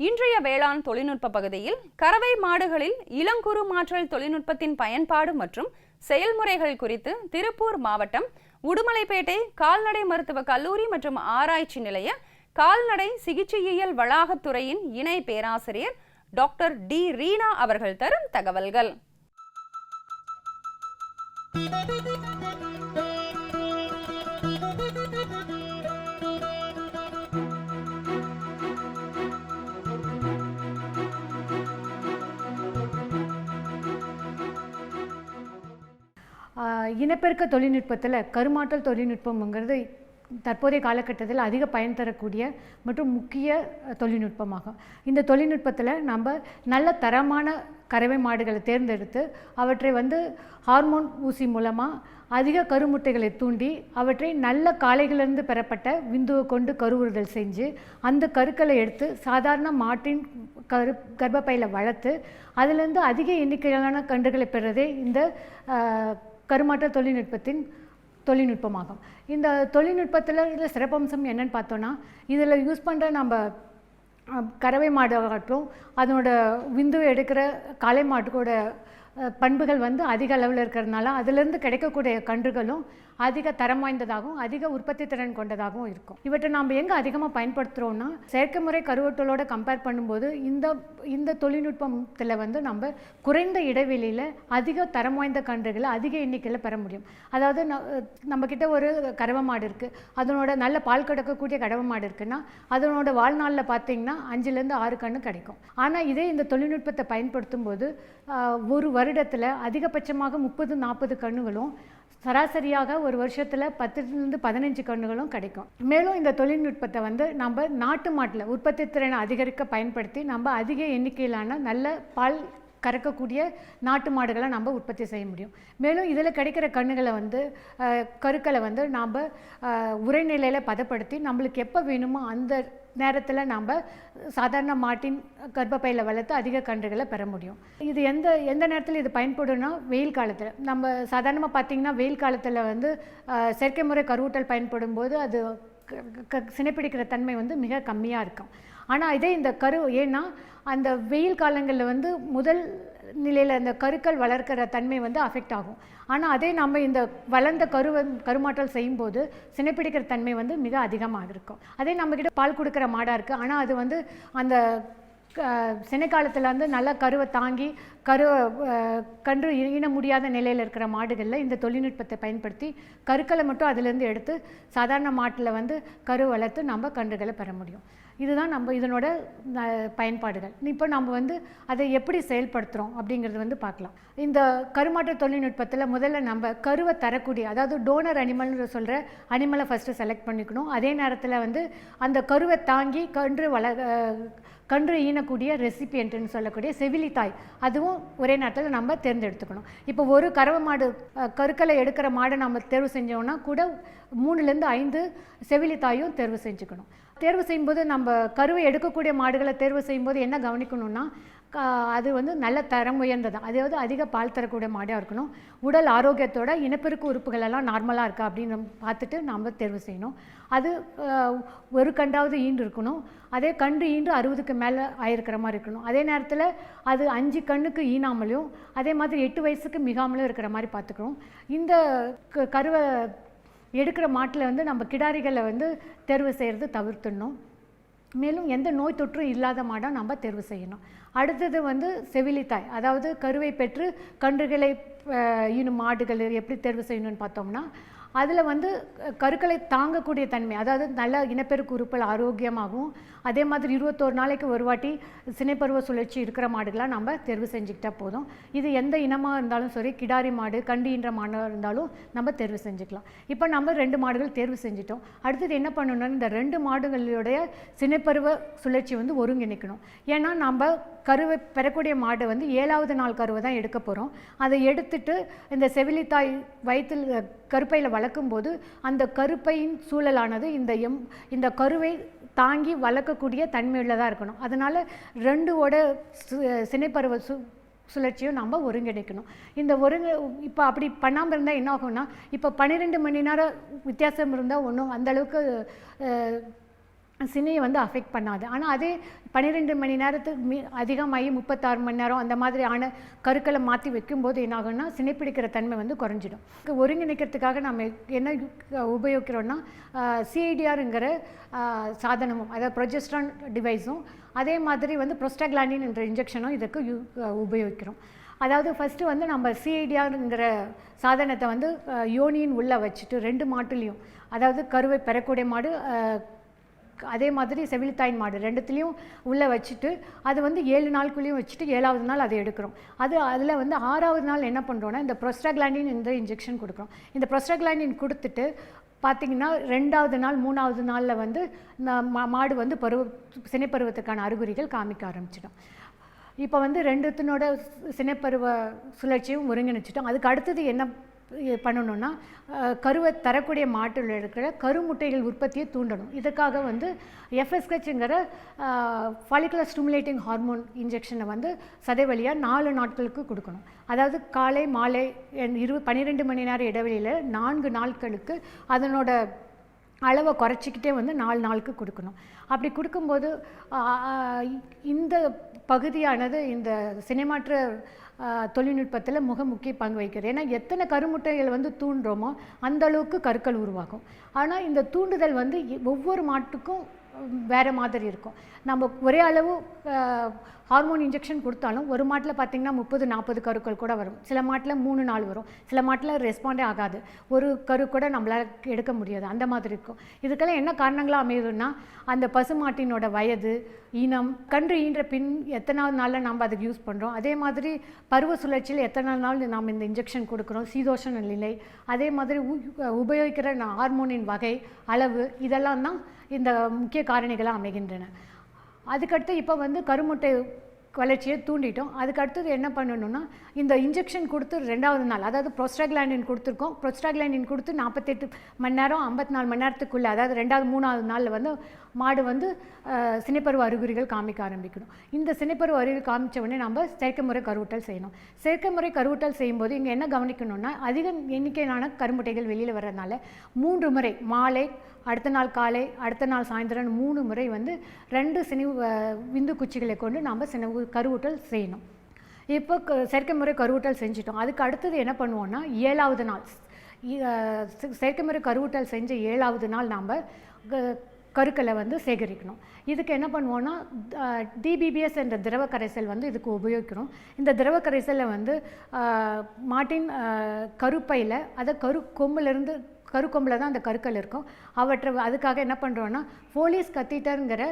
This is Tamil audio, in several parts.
இன்றைய வேளாண் தொழில்நுட்ப பகுதியில் கறவை மாடுகளில் இளங்குறு மாற்றல் தொழில்நுட்பத்தின் பயன்பாடு மற்றும் செயல்முறைகள் குறித்து திருப்பூர் மாவட்டம் உடுமலைப்பேட்டை கால்நடை மருத்துவ கல்லூரி மற்றும் ஆராய்ச்சி நிலைய கால்நடை சிகிச்சையியல் வளாகத்துறையின் இணை பேராசிரியர் டாக்டர் டி ரீனா அவர்கள் தரும் தகவல்கள். இனப்பெருக்க தொழில்நுட்பத்தில் கருமாற்றல் தொழில்நுட்பம்ங்கிறது தற்போதைய காலகட்டத்தில் அதிக பயன் தரக்கூடிய மற்றும் முக்கிய தொழில்நுட்பமாகும். இந்த தொழில்நுட்பத்தில் நம்ம நல்ல தரமான கறவை மாடுகளை தேர்ந்தெடுத்து அவற்றை வந்து ஹார்மோன் ஊசி மூலமாக அதிக கருமுட்டைகளை தூண்டி அவற்றை நல்ல காளைகளிலிருந்து பெறப்பட்ட விந்துவை கொண்டு கருவுறுதல் செஞ்சு அந்த கருக்களை எடுத்து சாதாரண மாட்டின் கரு கர்ப்பப்பையில் வளர்த்து அதிலிருந்து அதிக எண்ணிக்கையிலான கன்றுகளை பெறுறதே இந்த கருமாற்ற தொழில்நுட்பத்தின் தொழில்நுட்பமாகும். இந்த தொழில்நுட்பத்தில் இதில் சிறப்பம்சம் என்னன்னு பார்த்தோன்னா இதில் யூஸ் பண்ணுற நம்ம கறவை மாடாகட்டும் அதனோட விந்துவை எடுக்கிற காளை மாட்டுக்கோட பண்புகள் வந்து அதிக அளவில் இருக்கிறதுனால அதுலேருந்து கிடைக்கக்கூடிய கன்றுகளும் அதிக தரம் வாய்ந்ததாகவும் அதிக உற்பத்தி திறன் கொண்டதாகவும் இருக்கும். இவற்றை நாம் எங்கே அதிகமாக பயன்படுத்துகிறோம்னா செயற்கை முறை கருவட்டலோட கம்பேர் பண்ணும்போது இந்த இந்த தொழில்நுட்பத்தில் வந்து நம்ம குறைந்த இடைவெளியில் அதிக தரம் வாய்ந்த கன்றுகளை அதிக எண்ணிக்கையில் பெற முடியும். அதாவது ந- நம்மக்கிட்ட ஒரு கறவை மாடு இருக்குது அதனோட நல்ல பால் கிடக்கக்கூடிய கடவை மாடு இருக்குன்னா அதனோட வாழ்நாளில் பார்த்தீங்கன்னா அஞ்சுலேருந்து ஆறு கன்று கிடைக்கும். ஆனால் இதே இந்த தொழில்நுட்பத்தை பயன்படுத்தும் போது ஒரு வருடத்தில் அதிகபட்சமாக முப்பது நாற்பது கன்றுகளும் சராசரியாக ஒரு வருஷத்தில் பத்துலேருந்து பதினஞ்சு கன்றுகளும் கிடைக்கும். மேலும் இந்த தொழில்நுட்பத்தை வந்து நம்ம நாட்டு மாட்டில் உற்பத்தி திறனை அதிகரிக்க பயன்படுத்தி நம்ம அதிக எண்ணிக்கையிலான நல்ல பால் கறக்கக்கூடிய நாட்டு மாடுகளை நம்ம உற்பத்தி செய்ய முடியும். மேலும் இதில் கிடைக்கிற கண்ணுகளை வந்து கருக்களை வந்து நாம் உரைநிலையில் பதப்படுத்தி நம்மளுக்கு எப்போ வேணுமோ அந்த நேரத்தில் நாம் சாதாரண மாட்டின் கர்ப்பப்பையில் வளர்த்து அதிக கன்றுகளை பெற முடியும். இது எந்த எந்த நேரத்தில் இது பயன்படும்னா வெயில் காலத்தில். நம்ம சாதாரணமாக பார்த்திங்கன்னா வெயில் காலத்தில் வந்து செயற்கை முறை கருவூட்டல் பயன்படும் போது அது க- க- சினைப்பிடிக்கிற தன்மை வந்து மிக கம்மியாக இருக்கும். ஆனால் இதே இந்த கரு ஏன்னா அந்த வெயில் காலங்களில் வந்து முதல் நிலையில் அந்த கருக்கள் வளர்க்கிற தன்மை வந்து அஃபெக்ட் ஆகும். ஆனால் அதே நம்ம இந்த வளர்ந்த கருவை கருமாற்றல் செய்யும்போது சினைப்பிடிக்கிற தன்மை வந்து மிக அதிகமாக இருக்கும். அதே நம்மக்கிட்ட பால் கொடுக்குற மாடாக இருக்குது ஆனால் அது வந்து அந்த சினை காலத்தில் வந்து நல்லா கருவை தாங்கி கருவை கன்று ஈன முடியாத நிலையில் இருக்கிற மாடுகளில் இந்த தொழில்நுட்பத்தை பயன்படுத்தி கருக்களை மட்டும் அதிலேருந்து எடுத்து சாதாரண மாட்டில் வந்து கரு வளர்த்து நம்ம கன்றுகளை பெற முடியும். இதுதான் நம்ம இதனோட பயன்பாடுகள். இப்போ நம்ம வந்து அதை எப்படி செயல்படுத்துகிறோம் அப்படிங்கிறது வந்து பார்க்கலாம். இந்த கருமாற்ற தொழில்நுட்பத்தில் முதல்ல நம்ம கருவை தரக்கூடிய அதாவது டோனர் அனிமல்னு சொல்கிற அனிமலை ஃபஸ்ட்டு செலக்ட் பண்ணிக்கணும். அதே நேரத்தில் வந்து அந்த கருவை தாங்கி கன்று வள கன்று ஈனக்கூடிய ரெசிபியன்ட்னு சொல்லக்கூடிய செவிலி தாய் அதுவும் ஒரே நேரத்தில் நம்ம தேர்ந்தெடுத்துக்கணும். இப்போ ஒரு கறவை மாடு கருக்களை எடுக்கிற மாடை நம்ம தேர்வு செஞ்சோம்னா கூட மூணுலேருந்து ஐந்து செவிலி தாயும் தேர்வு செஞ்சுக்கணும். தேர்வு செய்யும்போது நம்ம கருவை எடுக்கக்கூடிய மாடுகளை தேர்வு செய்யும்போது என்ன கவனிக்கணும்னா அது வந்து நல்ல தரம் உயர்ந்தது. அதாவது அதிக பால் தரக்கூடிய மாடாக இருக்கணும். உடல் ஆரோக்கியத்தோட இனப்பெருக்கு உறுப்புகள் எல்லாம் நார்மலாக இருக்கா அப்படின்னு பார்த்துட்டு நாம் தேர்வு செய்யணும். அது ஒரு கண்டாவது ஈண்டு இருக்கணும். அதே கன்று ஈண்டு அறுபதுக்கு மேலே ஆயிருக்கிற மாதிரி இருக்கணும். அதே நேரத்தில் அது அஞ்சு கண்ணுக்கு ஈனாமலையும் அதே மாதிரி எட்டு வயசுக்கு மிகாமலும் இருக்கிற மாதிரி பார்த்துக்கணும். இந்த க- கருவை எடுக்கிற மாட்டில் வந்து நம்ம கிடாரிகளை வந்து தேர்வு செய்கிறது தவிர்த்துடணும். மேலும் எந்த நோய் தொற்றும் இல்லாத மாடாக நம்ம தேர்வு செய்யணும். அடுத்தது வந்து செவிலித்தாய். அதாவது கருவை பெற்று கன்றுகளை இன்னும் மாடுகள் எப்படி தேர்வு செய்யணும்னு பார்த்தோம்னா அதில் வந்து கருக்களை தாங்கக்கூடிய தன்மை அதாவது நல்ல இனப்பெருக்கு உறுப்புகள் ஆரோக்கியமாகவும் அதே மாதிரி இருபத்தோரு நாளைக்கு ஒரு வாட்டி சினைப்பருவ சுழற்சி இருக்கிற மாடுகளாக நம்ம தேர்வு செஞ்சுக்கிட்டா போதும். இது எந்த இனமாக இருந்தாலும் சரி கிடாரி மாடு கண்டின்ற மாடாக இருந்தாலும் நம்ம தேர்வு செஞ்சுக்கலாம். இப்போ நம்ம ரெண்டு மாடுகள் தேர்வு செஞ்சிட்டோம். அடுத்தது என்ன பண்ணணும்னா இந்த ரெண்டு மாடுகளுடைய சினைப்பருவ சுழற்சி வந்து ஒருங்கிணைக்கணும். ஏன்னா நம்ம கருவை பெறக்கூடிய மாடு வந்து ஏழாவது நாள் கருவை தான் எடுக்க போகிறோம் அதை எடுத்துட்டு இந்த செவிலித்தாய் வயிற்றில் கருப்பையில் வளர்க்கும்போது அந்த கருப்பையின் சூழலானது இந்த எம் இந்த கருவை தாங்கி வளர்க்கக்கூடிய தன்மையுள்ளதாக இருக்கணும். அதனால் ரெண்டுவோட சினைப்பருவ சு சுழற்சியும் நம்ம ஒருங்கிணைக்கணும். இந்த ஒருங்க இப்போ அப்படி பண்ணாமல் இருந்தால் என்ன ஆகும்னா இப்போ பன்னிரெண்டு மணி நேரம் வித்தியாசம் இருந்தால் ஒன்றும் அந்தளவுக்கு சினையை வந்து அஃபெக்ட் பண்ணாது. ஆனால் அதே பன்னிரெண்டு மணி நேரத்துக்கு மீ அதிகமாகி முப்பத்தாறு மணி நேரம் அந்த மாதிரியான கருக்களை மாற்றி வைக்கும்போது என்னாகும்னா சினைப்பிடிக்கிற தன்மை வந்து குறைஞ்சிடும். ஒருங்கிணைக்கிறதுக்காக நம்ம என்ன உபயோகிக்கிறோன்னா சிஐடிஆருங்கிற சாதனமும் அதாவது ப்ரொஜெஸ்ட்ரான் டிவைஸும் அதே மாதிரி வந்து ப்ரொஸ்டாக்லாண்டின் என்ற இன்ஜெக்ஷனும் இதுக்கு யூ உபயோகிக்கிறோம். அதாவது ஃபஸ்ட்டு வந்து நம்ம சிஐடிஆருங்கிற சாதனத்தை வந்து யோனியின் உள்ளே வச்சுட்டு ரெண்டு மாட்டுலேயும் அதாவது கருவை பெறக்கூடிய மாடு அதே மாதிரி செவிலித்தாயின் மாடு ரெண்டுத்துலேயும் உள்ளே வச்சுட்டு அது வந்து ஏழு நாளுக்குள்ளேயும் வச்சுட்டு ஏழாவது நாள் அதை எடுக்கிறோம். அது அதில் வந்து ஆறாவது நாள் என்ன பண்ணுறோன்னா இந்த ப்ரொஸ்டாக்லாண்டின் இந்த இன்ஜெக்ஷன் கொடுக்குறோம். இந்த ப்ரொஸ்டாக்லாண்டின் கொடுத்துட்டு பார்த்தீங்கன்னா ரெண்டாவது நாள் மூணாவது நாளில் வந்து மா- மாடு வந்து பருவ சினைப்பருவத்துக்கான அறிகுறிகள் காமிக்க ஆரம்பிச்சிடும். இப்போ வந்து ரெண்டுத்தினோட சினைப்பருவ சுழற்சியும் ஒருங்கிணைச்சிட்டோம். அதுக்கு அடுத்தது என்ன பண்ணணும்னா கருவை தரக்கூடிய மாட்டில் இருக்கிற கருமுட்டைகள் உற்பத்தியை தூண்டணும். இதுக்காக வந்து எஃப்எஸ்ஹெச்ங்கிற ஃபாலிகுலர் ஸ்டிமுலேட்டிங் ஹார்மோன் இன்ஜெக்ஷனை வந்து சதை வழியாக நாலு நாட்களுக்கு கொடுக்கணும். அதாவது காலை மாலை என் இரு பன்னிரெண்டு மணி நேரம் இடைவெளியில் நான்கு நாட்களுக்கு அதனோட அளவை குறைச்சிக்கிட்டே வந்து நாலு நாளுக்கு கொடுக்கணும். அப்படி கொடுக்கும்போது இந்த பகுதியானது இந்த சினைமாற்ற தொழில்நுட்பத்தில் மிக முக்கிய பங்கு வகிக்கிறது. ஏன்னா எத்தனை கருமுட்டைகள் வந்து தூண்டுறோமோ அந்தளவுக்கு கற்கள் உருவாகும். ஆனால் இந்த தூண்டுதல் வந்து ஒவ்வொரு மாட்டுக்கும் வேறு மாதிரி இருக்கும். நம்ம ஒரே அளவு ஹார்மோன் இன்ஜெக்ஷன் கொடுத்தாலும் ஒரு மாட்டில் பார்த்திங்கன்னா முப்பது நாற்பது கருக்கள் கூட வரும். சில மாட்டில் மூணு நாள் வரும். சில மாட்டில் ரெஸ்பாண்டே ஆகாது. ஒரு கரு கூட நம்மளால் எடுக்க முடியாது. அந்த மாதிரி இருக்கும். இதுக்கெல்லாம் என்ன காரணங்களாக அமையுதுன்னா அந்த பசுமாட்டினோட வயது இனம் கன்று ஈன்ற பின் எத்தனாவது நாளில் நம்ம அதுக்கு யூஸ் பண்ணுறோம் அதே மாதிரி பருவ சுழற்சியில் எத்தனை நாள் நாம் இந்த இன்ஜெக்ஷன் கொடுக்குறோம். சீதோஷண நிலை. அதே மாதிரி உ- உபயோகிக்கிற ஹார்மோனின் வகை அளவு இதெல்லாம் தான் இந்த முக்கிய காரணிகளாக அமைகின்றன. அதுக்கடுத்து இப்போ வந்து கருமுட்டை வளர்ச்சியை தூண்டிட்டோம். அதுக்கு அடுத்தது என்ன பண்ணணும்னா இந்த இன்ஜெக்ஷன் கொடுத்து ரெண்டாவது நாள் அதாவது ப்ரோஸ்டாக்லாண்டின் கொடுத்துருக்கோம். ப்ரோஸ்டாக்லாண்டின் கொடுத்து நாற்பத்தெட்டு மணி நேரம் ஐம்பத்தி நாலு மணி நேரத்துக்குள்ளே அதாவது ரெண்டாவது மூணாவது நாளில் வந்து மாடு வந்து சினைப்பருவ அறிகுறிகள் காமிக்க ஆரம்பிக்கணும். இந்த சினைப்பருவ அறிகுறி காமிச்ச உடனே நம்ம செயற்கை முறை கருவூட்டல் செய்யணும். செயற்கை முறை கருவூட்டல் செய்யும்போது இங்கே என்ன கவனிக்கணும்னா அதிக எண்ணிக்கையிலான கருமுட்டைகள் வெளியில் வர்றதுனால மூன்று முறை மாலை அடுத்த நாள் காலை அடுத்த நாள் சாயந்தரம் மூணு முறை வந்து ரெண்டு சினி விந்து குச்சிகளை கொண்டு நாம் சினவு கருவூட்டல் செய்யணும். இப்போ க- செயற்கை முறை கருவூட்டல் செஞ்சிட்டோம். அதுக்கு அடுத்தது என்ன பண்ணுவோம்னா ஏழாவது நாள் செயற்கை முறை கருவூட்டல் செஞ்ச ஏழாவது நாள் நாம் கருக்களை வந்து சேகரிக்கணும். இதுக்கு என்ன பண்ணுவோன்னா டிபிபிஎஸ் என்ற திரவ கரைசல் வந்து இதுக்கு உபயோகிக்கிறோம். இந்த திரவ கரைசலை வந்து மாட்டின் கருப்பையில் அதை கரு கொம்பிலிருந்து கருக்கொம்பில் தான் அந்த கருக்கள் இருக்கும். அவற்றை அதுக்காக என்ன பண்ணுறோன்னா ஃபோலியஸ் கத்தீட்டருங்கிற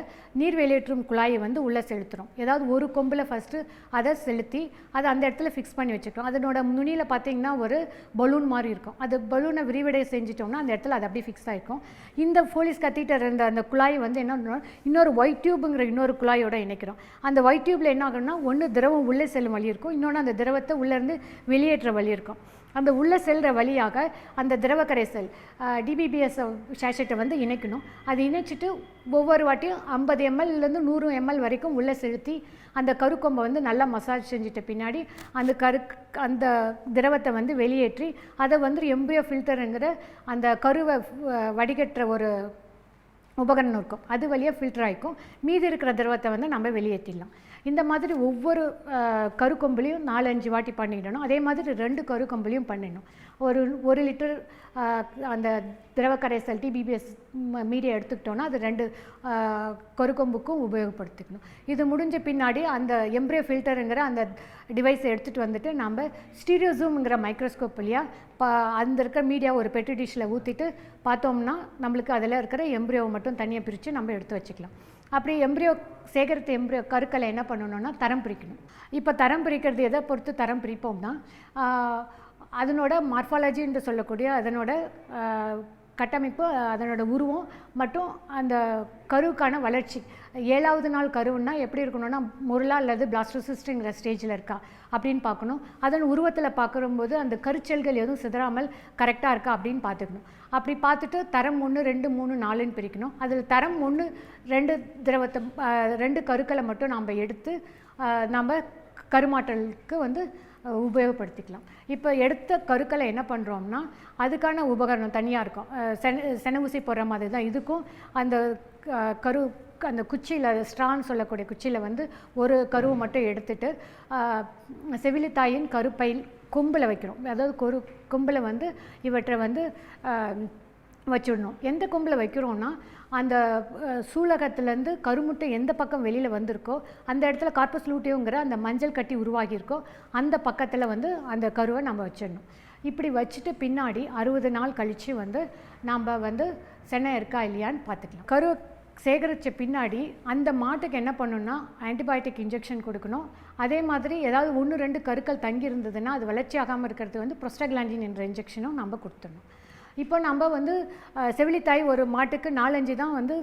நீர் வெளியேற்றும் குழாயை வந்து உள்ளே செலுத்துகிறோம் ஏதாவது ஒரு கொம்பில் ஃபஸ்ட்டு அதை செலுத்தி அதை அந்த இடத்துல ஃபிக்ஸ் பண்ணி வச்சுக்கிறோம். அதனோட நுனியில் பார்த்தீங்கன்னா ஒரு பலூன் மாதிரி இருக்கும். அது பலூனை விரிவடை செஞ்சிட்டோம்னா அந்த இடத்துல அது அப்படியே ஃபிக்ஸ் ஆகிருக்கும் இந்த போலீஸ் கத்தீட்டர் இருந்த அந்த குழாயை வந்து என்ன இன்னொரு ஒயிட் டியூபுங்கிற இன்னொரு குழாயோட இணைக்கிறோம். அந்த ஒயிட் டியூப்பில் என்ன ஆகும்னா ஒன்று திரவம் உள்ளே செல்லும் வழி இருக்கும். இன்னொன்று அந்த திரவத்தை உள்ளேருந்து வெளியேற்ற வழி இருக்கும். அந்த உள்ளே செல்கிற வழியாக அந்த திரவ கரைசல் டிபிபிஎஸ் சேஷட்டை வந்து இணைக்கணும். அது இணைச்சிட்டு ஒவ்வொரு வாட்டியும் ஐம்பது எம்எல்லேருந்து நூறு எம்எல் வரைக்கும் உள்ளே செலுத்தி அந்த கருக்கொம்பை வந்து நல்லா மசாஜ் செஞ்சுட்ட பின்னாடி அந்த கரு அந்த திரவத்தை வந்து வெளியேற்றி அதை வந்து எம்பியோ ஃபில்டருங்கிற அந்த கருவை வடிகட்டுற ஒரு உபகரணம் இருக்கும். அது வழியாக ஃபில்டர் ஆகிக்கும் மீதி இருக்கிற திரவத்தை வந்து நம்ம வெளியேற்றிடலாம் இந்த மாதிரி ஒவ்வொரு கருக்கொம்புலையும் நாலஞ்சு வாட்டி பண்ணிடணும். அதே மாதிரி ரெண்டு கருக்கொம்புலையும் பண்ணிடணும். ஒரு ஒரு லிட்டர் அந்த திரவ கரைசல் டிபிபிஎஸ் மீடியா எடுத்துக்கிட்டோன்னா அது ரெண்டு கருக்கொம்புக்கும் உபயோகப்படுத்திக்கணும். இது முடிஞ்ச பின்னாடி அந்த எம்ப்ரியோ ஃபில்டருங்கிற அந்த டிவைஸை எடுத்துகிட்டு வந்துட்டு நம்ம ஸ்டீரியோசூம்ங்கிற மைக்ரோஸ்கோப் வழியாக பா அந்த இருக்கிற மீடியா ஒரு பெட்ரி டிஷ்ஷில் ஊற்றிட்டு பார்த்தோம்னா நம்மளுக்கு அதில் இருக்கிற எம்ப்ரியோவை மட்டும் தனியாக பிரித்து நம்ம எடுத்து வச்சுக்கலாம். அப்படி எம்ப்ரியோ சேகரித்த எம்ப்ரியோ கருக்களை என்ன பண்ணணும்னா தரம் பிரிக்கணும். இப்போ தரம் பிரிக்கிறது எதை பொறுத்து தரம் பிரிப்போம்னா அதனோட மார்ஃபாலஜி என்று சொல்லக்கூடிய அதனோட கட்டமைப்பு அதனோட உருவம் மற்றும் அந்த கருவுக்கான வளர்ச்சி. ஏழாவது நாள் கருவுன்னா எப்படி இருக்கணும்னா முருளா அல்லது பிளாஸ்டோசிஸ்டுங்கிற ஸ்டேஜில் இருக்கா அப்படின்னு பார்க்கணும். அதன் உருவத்தில் பார்க்கும்போது அந்த கருச்செல்கள் எதுவும் சிதறாமல் கரெக்டாக இருக்கா அப்படின்னு பார்த்துக்கணும். அப்படி பார்த்துட்டு தரம் ஒன்று ரெண்டு மூணு நாலுன்னு பிரிக்கணும். அதில் தரம் ஒன்று ரெண்டு திரவத்தை ரெண்டு கருக்களை மட்டும் நாம் எடுத்து நம்ம கருமாற்றலுக்கு வந்து உபயோகப்படுத்திக்கலாம். இப்போ எடுத்த கருக்களை என்ன பண்ணுறோம்னா அதுக்கான உபகரணம் தனியாக இருக்கும். சென சென ஊசி போடுற மாதிரி தான் இதுக்கும் அந்த கரு அந்த குச்சியில் ஸ்ட்ரான்னு சொல்லக்கூடிய குச்சியில் வந்து ஒரு கருவை மட்டும் எடுத்துட்டு செவிலித்தாயின் கருப்பையில் கொம்பில் வைக்கிறோம். அதாவது கொரு கொம்பில் வந்து இவற்றை வந்து வச்சிடணும். எந்த கொம்பில் வைக்கிறோம்னா அந்த சூலகத்துலேருந்து கருமுட்டை எந்த பக்கம் வெளியில் வந்திருக்கோ அந்த இடத்துல கார்பஸ் லூட்டியோங்கிற அந்த மஞ்சள் கட்டி உருவாகியிருக்கோ அந்த பக்கத்தில் வந்து அந்த கருவை நம்ம வச்சிடணும். இப்படி வச்சுட்டு பின்னாடி அறுபது நாள் கழித்து வந்து நம்ம வந்து சென்னை இருக்கா இல்லையான்னு பார்த்துக்கலாம். கருவை சேகரித்த பின்னாடி அந்த மாட்டுக்கு என்ன பண்ணணும்னா ஆன்டிபயோட்டிக் இன்ஜெக்ஷன் கொடுக்கணும். அதே மாதிரி ஏதாவது ஒன்று ரெண்டு கருக்கள் தங்கி இருந்ததுன்னா அது வளர்ச்சி ஆகாமல் இருக்கிறது வந்து ப்ரொஸ்டக்லாண்டின் என்ற இன்ஜெக்ஷனும் நம்ம கொடுத்துடணும். இப்போ நம்ம வந்து செவிலித்தாய் ஒரு மாட்டுக்கு நாலஞ்சு தான் வந்து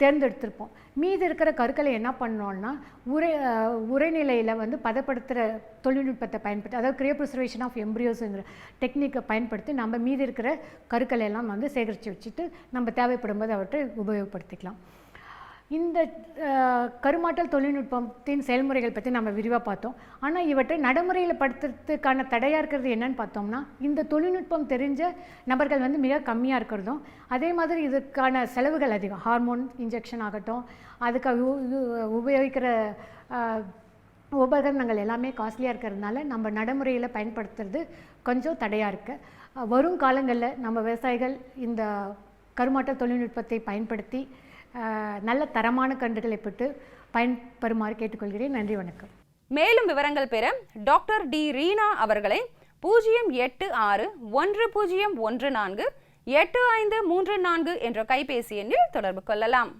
தேர்ந்தெடுத்திருப்போம். மீதி இருக்கிற கருக்களை என்ன பண்ணோம்னா உரை உரைநிலையில் வந்து பதப்படுத்துகிற தொழில்நுட்பத்தை பயன்படுத்தி அதாவது கிரியோ ப்ரிசர்வேஷன் ஆஃப் எம்ப்ரியோஸுங்கிற டெக்னிக்கை பயன்படுத்தி நம்ம மீதி இருக்கிற கருக்களை எல்லாம் வந்து சேகரித்து வச்சுட்டு நம்ம தேவைப்படும் போது அவற்றை உபயோகப்படுத்திக்கலாம். இந்த கருமாட்டல் கருமாற்றல் தொழில்நுட்பத்தின் செயல்முறைகள் பற்றி நம்ம விரிவாக பார்த்தோம். ஆனால் இவற்றை நடைமுறையில் படுத்துறதுக்கான தடையாக இருக்கிறது என்னன்னு பார்த்தோம்னா இந்த தொழில்நுட்பம் தெரிஞ்ச நபர்கள் வந்து மிக கம்மியாக இருக்கிறதும் அதே மாதிரி இதுக்கான செலவுகள் அதிகம். ஹார்மோன் இன்ஜெக்ஷன் ஆகட்டும் அதுக்கு உபயோகிக்கிற உபகரணங்கள் எல்லாமே காஸ்ட்லியாக இருக்கிறதுனால நம்ம நடைமுறையில் பயன்படுத்துறது கொஞ்சம் தடையாக இருக்குது வரும் காலங்களில் நம்ம விவசாயிகள் இந்த கருமாற்ற தொழில்நுட்பத்தை பயன்படுத்தி நல்ல தரமான கன்றுகளை பெற்று பயன்பெறுமாறு கேட்டுக்கொள்கிறேன். நன்றி வணக்கம். மேலும் விவரங்கள் பெற டாக்டர் டி ரீனா அவர்களை பூஜ்ஜியம் எட்டு ஆறு ஒன்று பூஜ்ஜியம் ஒன்று நான்கு எட்டு ஐந்து மூன்று நான்கு என்ற கைபேசி எண்ணில் தொடர்பு கொள்ளலாம்.